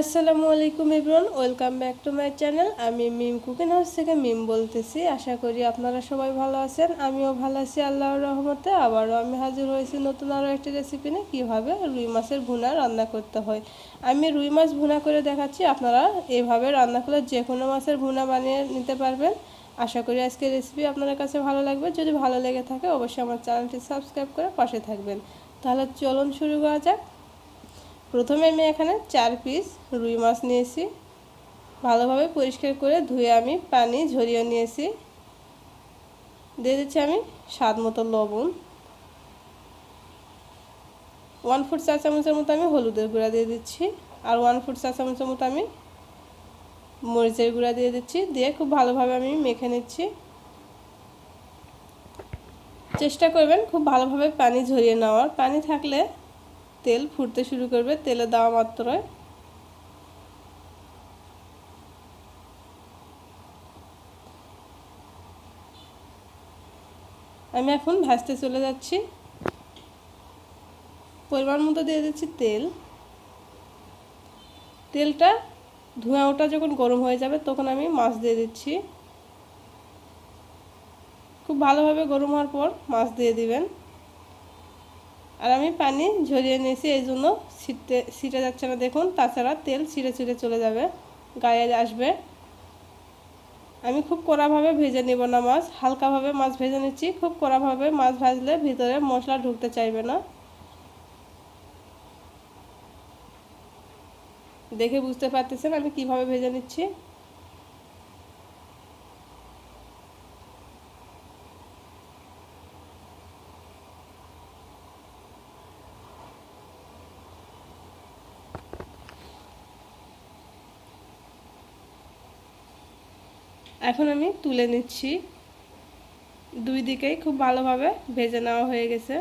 আসসালামু আলাইকুম ইবরন welcome back to my channel. আমি মিম কুকিং হাউস থেকে মিম বলতেছি। আশা করি আপনারা সবাই ভালো আছেন, আমিও ভালো আছি আল্লাহর রহমতে। আবারও আমি হাজির হয়েছি নতুন আরও একটি রেসিপি নিয়ে। কীভাবে রুই মাছের ভুনা রান্না করতে হয়। আমি রুই মাছ ভুনা করে দেখাচ্ছি, আপনারা এভাবে রান্না করলে যে কোনো মাছের ভুনা বানিয়ে নিতে পারবেন। আশা করি আজকের রেসিপি আপনাদের কাছে ভালো লাগবে। যদি ভালো লেগে থাকে, অবশ্যই আমার চ্যানেলটি সাবস্ক্রাইব করে পাশে থাকবেন। তাহলে চলুন শুরু করা যাক। প্রথমে আমি এখানে চার পিস রুই মাছ নিয়েছি। ভালোভাবে পরিষ্কার করে ধুয়ে আমি পানি ঝরিয়ে নিয়েছি। দিয়ে দিচ্ছি আমি স্বাদ মতো লবণ। ওয়ান ফুট চা চামচের মতো আমি হলুদের গুঁড়া দিয়ে দিচ্ছি। আর ওয়ান ফুট চা চামচের মতো আমি মরিচের গুঁড়া দিয়ে দিচ্ছি। দিয়ে খুব ভালোভাবে আমি মেখে নিচ্ছি। চেষ্টা করবেন খুব ভালোভাবে পানি ঝরিয়ে নেওয়ার। পানি থাকলে তেল ফুটতে শুরু করবে, তেলে দেওয়া মাত্রই। আমি এখন ভাজতে চলে যাচ্ছি। পরিমাণ মতো দিয়ে দিচ্ছি তেল। তেলটা ধোঁয়া ওটা যখন গরম হয়ে যাবে, তখন আমি মাছ দিয়ে দিচ্ছি। খুব ভালোভাবে গরম হওয়ার পর মাছ দিয়ে দিবেন। আর আমি পানি ঝরিয়ে নিয়েছি, এই জন্য ছিটতে, ছিটে যাচ্ছে না। দেখুন, তাছাড়া তেল ছিঁড়ে ছিঁড়ে চলে যাবে, গায়ে আসবে। আমি খুব কড়াভাবে ভেজে নেব না মাছ, হালকাভাবে মাছ ভেজে নিচ্ছি। খুব কড়াভাবে মাছ ভাজলে ভিতরে মশলা ঢুকতে চাইবে না। দেখে বুঝতে পারতেছেন আমি কীভাবে ভেজে নিচ্ছি? এখন আমি তুলে নিচ্ছি। দুই দিকেই খুব ভালোভাবে ভেজে নেওয়া হয়ে গেছে।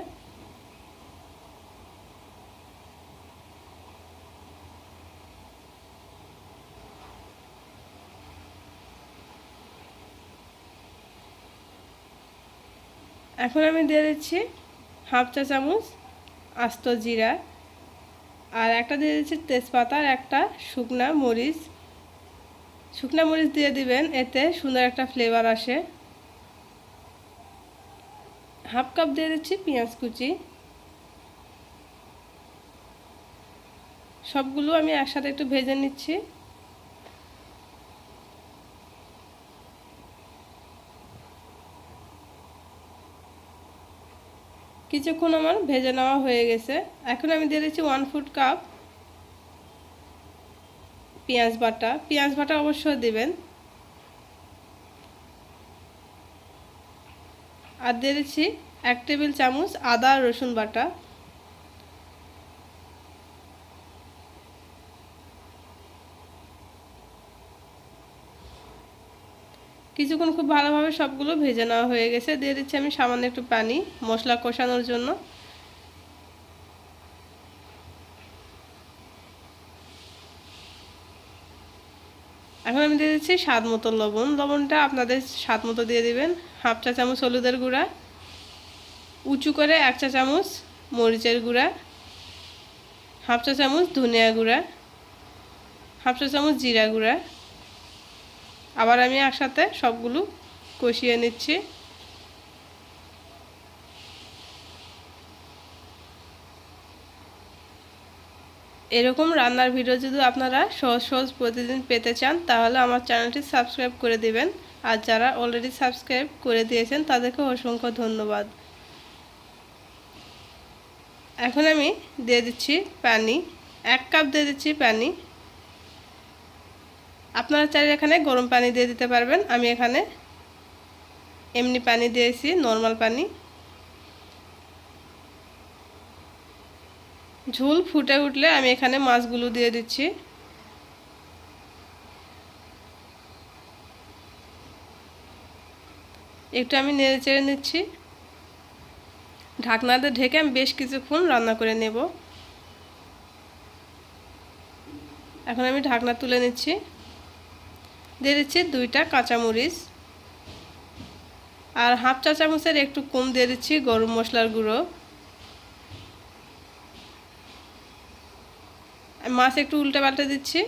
এখন আমি দিয়ে দিচ্ছি হাফ চা চামচ আস্ত জিরা। আর একটা দিয়ে দিচ্ছি তেজপাতা আর একটা শুকনা মরিচ। শুকনা মরিচ দিয়ে দিবেন, এতে সুন্দর একটা ফ্লেভার আসে। হাফ কাপ দিয়ে দিচ্ছি পেঁয়াজ কুচি। সবগুলো আমি একসাথে একটু ভেজে নিচ্ছি। কিছুক্ষণ আমার ভেজে নেওয়া হয়ে গেছে। এখন আমি দিয়ে দিচ্ছি ওয়ান ফুট কাপ পেঁয়াজ বাটা। পেঁয়াজ বাটা অবশ্যই দেবেন। আর দিয়ে দিচ্ছি এক টেবিল চামচ আদা রসুন বাটা। কিছুক্ষণ খুব ভালোভাবে সবগুলো ভেজে নেওয়া হয়ে গেছে। দিয়ে দিচ্ছি আমি সামান্য একটু পানি, মশলা কষানোর জন্য। এখন আমি দিয়ে দিচ্ছি স্বাদ মতো লবণ। লবণটা আপনাদের স্বাদ মতো দিয়ে দিবেন। হাফ চা চামচ হলুদের গুঁড়া, উঁচু করে এক চা চামচ মরিচের গুঁড়া, হাফ চা চামচ ধনিয়া গুঁড়া, হাফ চা চামচ জিরা গুঁড়া। আবার আমি একসাথে সবগুলো কষিয়ে নিচ্ছি। এরকম রান্নার ভিডিও যদি আপনারা সহজ সহজ প্রতিদিন পেতে চান, তাহলে আমার চ্যানেলটি সাবস্ক্রাইব করে দিবেন। আর যারা অলরেডি সাবস্ক্রাইব করে দিয়েছেন তাদেরকে অসংখ্য ধন্যবাদ। এখন আমি দিয়ে দিচ্ছি পানি। এক কাপ দিয়ে দিচ্ছি পানি। আপনারা চাইলে এখানে গরম পানি দিয়ে দিতে পারবেন। আমি এখানে এমনি পানি দিয়েছি নর্মাল পানি। ঝোল ফুটে উঠলে আমি এখানে মাছগুলো দিয়ে দিচ্ছি। একটু আমি নেড়ে চেড়ে নিচ্ছি। ঢাকনাতে ঢেকে আমি বেশ কিছুক্ষণ রান্না করে নেব। এখন আমি ঢাকনা তুলে নিচ্ছি। দিয়ে দিচ্ছি দুইটা কাঁচামরিচ। আর হাফ চা চামচের একটু কম দিয়ে দিচ্ছি গরম মশলার গুঁড়ো। মাছ একটু উল্টে পাল্টে দিচ্ছি।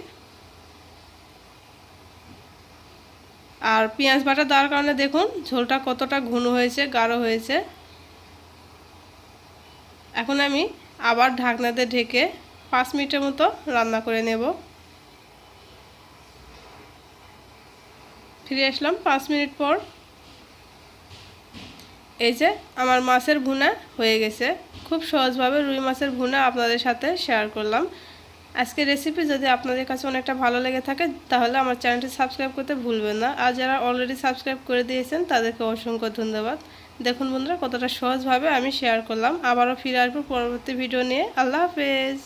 আর পেঁয়াজ বাটা দেওয়ার কারণে দেখুন, ঝোলটা কতটা ঘন হয়েছে, গাঢ় হয়েছে। এখন আমি আবার ঢাকনাতে ঢেকে পাঁচ মিনিটের মতো রান্না করে নেব। ফিরে আসলাম পাঁচ মিনিট পর। এই যে আমার মাছের ভুনা হয়ে গেছে। খুব সহজভাবে রুই মাছের ভুনা আপনাদের সাথে শেয়ার করলাম। আজকের রেসিপি যদি আপনাদের কাছে অনেকটা ভালো লেগে থাকে, তাহলে আমার চ্যানেলটি সাবস্ক্রাইব করতে ভুলবেন না। আর যারা অলরেডি সাবস্ক্রাইব করে দিয়েছেন, তাদেরকে অসংখ্য ধন্যবাদ। দেখুন বন্ধুরা, কতটা সহজভাবে আমি শেয়ার করলাম। আবারও ফিরে আসব পরবর্তী ভিডিও নিয়ে। আল্লাহ হাফেজ!